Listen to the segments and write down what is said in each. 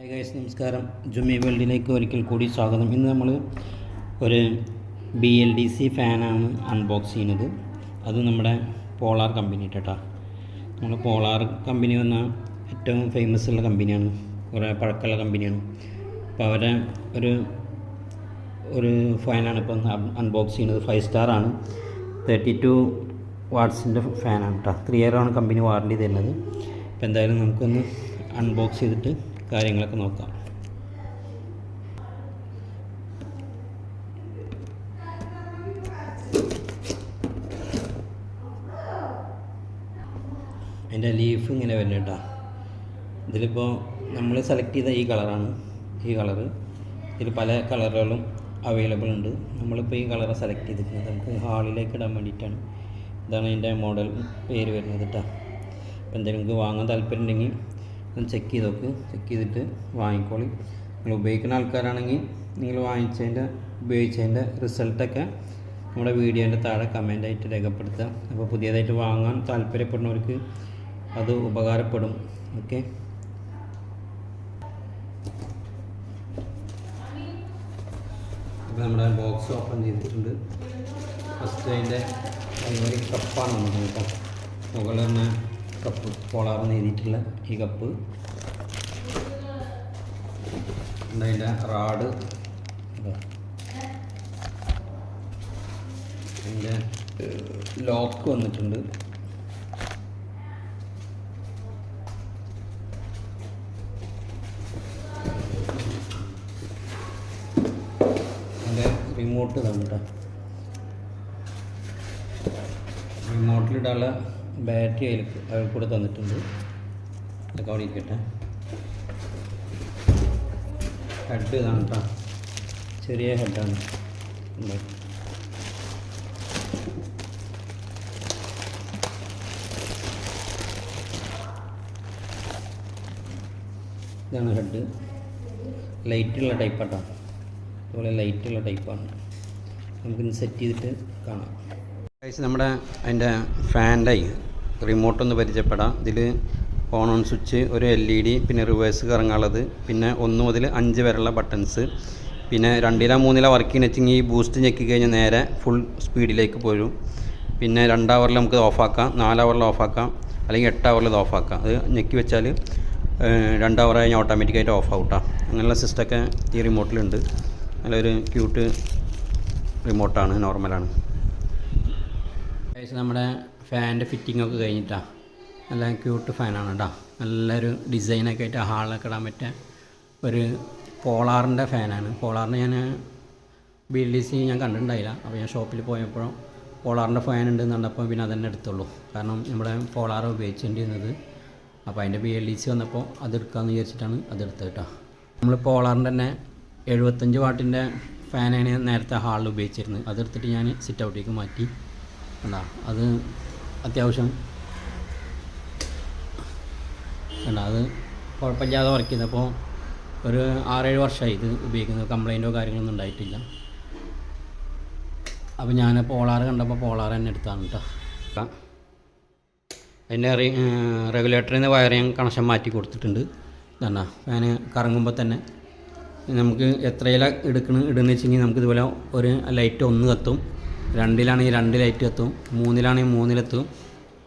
Hi guys നമസ്കാരം. ജുമി വേൾഡിലേക്ക് ഒരിക്കൽ കൂടി സ്വാഗതം. ഇന്ന് നമ്മൾ ഒരു ബി എൽ ഡി സി ഫാനാണ് അൺബോക്സ് ചെയ്യുന്നത്. അത് നമ്മുടെ പോളാർ കമ്പനി കേട്ടോ നമ്മൾ പോളാർ കമ്പനി വന്ന ഏറ്റവും ഫേമസ് ഉള്ള കമ്പനിയാണ് കുറേ പഴക്കമുള്ള കമ്പനിയാണ് അപ്പോൾ അവരെ ഒരു ഒരു ഫാനാണ് ഇപ്പം അൺബോക്സ് ചെയ്യുന്നത്. ഫൈവ് സ്റ്റാർ ആണ്. തേർട്ടി ടു വാട്ട്സിന്റെ ഫാനാണ് കേട്ടോ ത്രീ ഇയർ ആണ് കമ്പനി വാറണ്ടി തരുന്നത്. അപ്പോൾ എന്തായാലും നമുക്കൊന്ന് അൺബോക്സ് ചെയ്തിട്ട് കാര്യങ്ങളൊക്കെ നോക്കാം. അതിന്റെ ലീഫ് ഇങ്ങനെ വരുന്നത് കേട്ടോ. ഇതിലിപ്പോൾ നമ്മൾ സെലക്ട് ചെയ്ത ഈ കളറാണ് ഈ കളർ ഇതിൽ പല കളറുകളും അവൈലബിൾ ഉണ്ട്. നമ്മളിപ്പോൾ ഈ കളറ് സെലക്ട് ചെയ്തിരിക്കുന്നത് നമുക്ക് ഹാളിലേക്ക് ഇടാൻ വേണ്ടിയിട്ടാണ്. ഇതാണ് അതിന്റെ മോഡൽ പേര് വരുന്നത് കേട്ടോ. അപ്പോൾ എന്തെങ്കിലും നിങ്ങൾക്ക് വാങ്ങാൻ താല്പര്യം ഉണ്ടെങ്കിൽ ഒന്ന് ചെക്ക് ചെയ്ത് നോക്ക്. ചെക്ക് ചെയ്തിട്ട് വാങ്ങിക്കോളി. നിങ്ങൾ ഉപയോഗിക്കുന്ന ആൾക്കാരാണെങ്കിൽ നിങ്ങൾ വാങ്ങിച്ചതിന്റെ ഉപയോഗിച്ചതിന്റെ റിസൾട്ടൊക്കെ നമ്മുടെ വീഡിയോന്റെ താഴെ കമന്റായിട്ട് രേഖപ്പെടുത്തുക. അപ്പോൾ പുതിയതായിട്ട് വാങ്ങാൻ താല്പര്യപ്പെടുന്നവർക്ക് അത് ഉപകാരപ്പെടും. ഓക്കെ അപ്പോൾ നമ്മുടെ ബോക്സ് ഓപ്പൺ ചെയ്തിട്ടുണ്ട്. ഫസ്റ്റ് അതിന്റെ കപ്പാണ് നമുക്ക് കേട്ടോ. മുകളിൽ തന്നെ കപ്പ് പോളാർന്ന് എഴുതിയിട്ടുള്ള ഈ കപ്പ് അതിന്റെ റാഡ് അതിന്റെ ലോക്ക് വന്നിട്ടുണ്ട്. അതിന്റെ റിമോട്ട് ഇതാണ് കേട്ടോ. റിമോട്ടിലിടാനുള്ള ബാറ്ററി അതിൽ അതിൽ കൂടെ തന്നിട്ടുണ്ട്. അതൊക്കെ അവിടെ ഇരിക്കട്ടെ ഹെഡ് ഇതാണ് കേട്ടോ ചെറിയ ഹെഡാണ്. ഇതാണ് ഹെഡ് ലൈറ്റുള്ള ടൈപ്പാട്ടോ അതുപോലെ ലൈറ്റുള്ള ടൈപ്പാണ് നമുക്കിന്ന് സെറ്റ് ചെയ്തിട്ട് കാണാം. നമ്മുടെ അതിന്റെ ഫാന്റെ റിമോട്ട് ഒന്ന് പരിചയപ്പെടാം. ഇതിൽ ഓൺ ഓൺ സ്വിച്ച് ഒരു എൽ ഇ ഡി പിന്നെ റിവേഴ്സ് കറങ്ങാനുള്ളത് പിന്നെ ഒന്ന് മുതൽ അഞ്ച് വരെയുള്ള ബട്ടൺസ് പിന്നെ രണ്ടില മൂന്നില വർക്കിംഗ് വെച്ചെങ്കിൽ ഈ ബൂസ്റ്റ് ഞെക്കി കഴിഞ്ഞാൽ നേരെ ഫുൾ സ്പീഡിലേക്ക് പോരും. പിന്നെ രണ്ട് അവറിൽ നമുക്ക് ഓഫാക്കാം നാല് ഓഫാക്കാം അല്ലെങ്കിൽ എട്ട് അവറിൽ ഇത് ഓഫാക്കാം അത് ഞെക്കി വെച്ചാൽ രണ്ട് കഴിഞ്ഞാൽ ഓട്ടോമാറ്റിക്കായിട്ട് ഓഫ് ആവട്ടാ. അങ്ങനെയുള്ള സിസ്റ്റമൊക്കെ ഈ റിമോട്ടിലുണ്ട് നല്ലൊരു ക്യൂട്ട് റിമോട്ടാണ് നോർമലാണ് ഏകദേശം നമ്മുടെ ഫാനിന്റെ ഫിറ്റിംഗ് ഒക്കെ കഴിഞ്ഞിട്ടാണ് നല്ല ക്യൂട്ട് ഫാനാണ് കേട്ടോ നല്ലൊരു ഡിസൈനൊക്കെ ആയിട്ട് ഹാളിലൊക്കെ ഇടാൻ പറ്റിയ ഒരു പോളാറിന്റെ ഫാനാണ് പോളാറിന് ഞാൻ ബി എൽ ഡി സി ഞാൻ കണ്ടിട്ടുണ്ടായില്ല. അപ്പോൾ ഞാൻ ഷോപ്പിൽ പോയപ്പോഴും പോളാറിന്റെ ഫാൻ ഉണ്ടെന്ന് കണ്ടപ്പോൾ പിന്നെ അതന്നെ എടുത്തുള്ളൂ. കാരണം നമ്മുടെ പോളാർ ഉപയോഗിച്ചേണ്ടിരുന്നത്. അപ്പോൾ അതിന്റെ ബി എൽ ഡി സി വന്നപ്പോൾ അതെടുക്കാമെന്ന് വിചാരിച്ചിട്ടാണ് അതെടുത്തത് കേട്ടോ നമ്മൾ പോളാറിന്റെ തന്നെ എഴുപത്തഞ്ച് വാട്ടിന്റെ ഫാനാണ് നേരത്തെ ഹാളിൽ ഉപയോഗിച്ചിരുന്നത്. അതെടുത്തിട്ട് ഞാൻ സിറ്റ് ഔട്ടിലേക്ക് മാറ്റി. കണ്ടാ അത് അത്യാവശ്യം കണ്ടാ അത് കുഴപ്പമില്ലാതെ വർക്ക് ചെയ്തപ്പോൾ ഒരു ആറേഴ് വർഷമായി ഇത് ഉപയോഗിക്കുന്നത്. കംപ്ലൈന്റോ കാര്യങ്ങളൊന്നും ഉണ്ടായിട്ടില്ല. അപ്പോൾ ഞാൻ പോളാർ കണ്ടപ്പോൾ പോളാർ തന്നെ എടുത്താണ് കേട്ടോ അതിന്റെ റെഗുലേറ്ററിൽ നിന്ന് ഞാൻ കണക്ഷൻ മാറ്റി കൊടുത്തിട്ടുണ്ട്. ഇതാണ് ഫാന് കറങ്ങുമ്പോൾ തന്നെ നമുക്ക് എത്രയില എടുക്കണം ഇടുന്ന വെച്ചെങ്കിൽ നമുക്ക് ഇതുപോലെ ഒരു ലൈറ്റ് ഒന്ന് കത്തും. രണ്ടിലാണെങ്കിൽ രണ്ട് ലൈറ്റ് എത്തും മൂന്നിലാണെങ്കിൽ മൂന്നിലെത്തും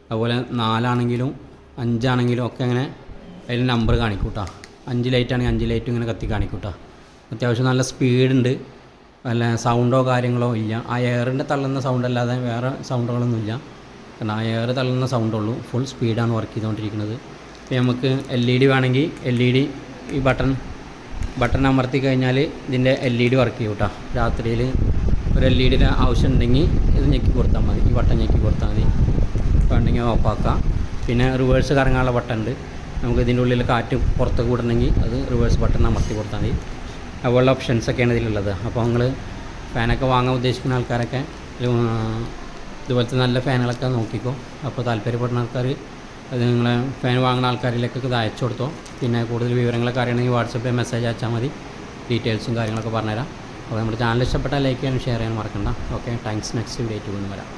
അതുപോലെ നാലാണെങ്കിലും അഞ്ചാണെങ്കിലും ഒക്കെ അങ്ങനെ അതിൽ നമ്പർ കാണിക്കൂട്ടാ. അഞ്ച് ലൈറ്റ് ആണെങ്കിൽ അഞ്ച് ലൈറ്റും ഇങ്ങനെ കത്തി കാണിക്കൂട്ടാ. അത്യാവശ്യം നല്ല സ്പീഡുണ്ട് അല്ല സൗണ്ടോ കാര്യങ്ങളോ ഇല്ല. ആ എയറിന്റെ തള്ളുന്ന സൗണ്ട് അല്ലാതെ വേറെ സൗണ്ടുകളൊന്നും ഇല്ല. കാരണം ആ എയർ തള്ളുന്ന സൗണ്ടുള്ളൂ ഫുൾ സ്പീഡാണ് വർക്ക് ചെയ്തുകൊണ്ടിരിക്കുന്നത്. ഇപ്പോൾ നമുക്ക് എൽ ഇ ഡി വേണമെങ്കിൽ എൽ ഇ ഡി ഈ ബട്ടൺ ബട്ടൺ അമർത്തി കഴിഞ്ഞാൽ ഇതിന്റെ എൽ ഇ ഡി വർക്ക് ചെയ്യും രാത്രിയിൽ ഒരു എൽ ഇ ഡിയുടെ ആവശ്യം ഉണ്ടെങ്കിൽ ഇത് ഞെക്കി കൊടുത്താൽ മതി. ഈ ബട്ടൺ ഞെക്കി കൊടുത്താൽ മതി. ഉണ്ടെങ്കിൽ ഓഫാക്കാം പിന്നെ റിവേഴ്സ് കറങ്ങാനുള്ള ബട്ടൺ ഉണ്ട്. നമുക്ക് ഇതിന്റെ ഉള്ളിൽ കാറ്റ് പുറത്തേക്ക് വിടണമെങ്കിൽ അത് റിവേഴ്സ് ബട്ടൺ അമർത്തി കൊടുത്താൽ മതി. അതുപോലുള്ള ഓപ്ഷൻസൊക്കെയാണ് ഇതിലുള്ളത്. അപ്പോൾ നിങ്ങൾ ഫാനൊക്കെ വാങ്ങാൻ ഉദ്ദേശിക്കുന്ന ആൾക്കാരൊക്കെ ഇതുപോലത്തെ നല്ല ഫാനുകളൊക്കെ നോക്കിക്കോ. അപ്പോൾ താല്പര്യപ്പെടുന്ന ആൾക്കാർ അത് നിങ്ങളെ ഫാൻ വാങ്ങുന്ന ആൾക്കാരിലേക്കൊക്കെ ഇത് അയച്ചു കൊടുത്തോ. പിന്നെ കൂടുതൽ വിവരങ്ങളൊക്കെ അറിയണമെങ്കിൽ വാട്സപ്പിൽ മെസ്സേജ് അയച്ചാൽ മതി. ഡീറ്റെയിൽസും കാര്യങ്ങളൊക്കെ പറഞ്ഞുതരാം. അപ്പോൾ നമ്മുടെ ചാനൽ ഇഷ്ടപ്പെട്ടാൽ ലൈക്ക് ചെയ്യാനും ഷെയർ ചെയ്യാനും മറക്കണ്ട. Okay thanks. നെക്സ്റ്റ് വീഡിയോ ആയിട്ട് കൊണ്ടുവരാം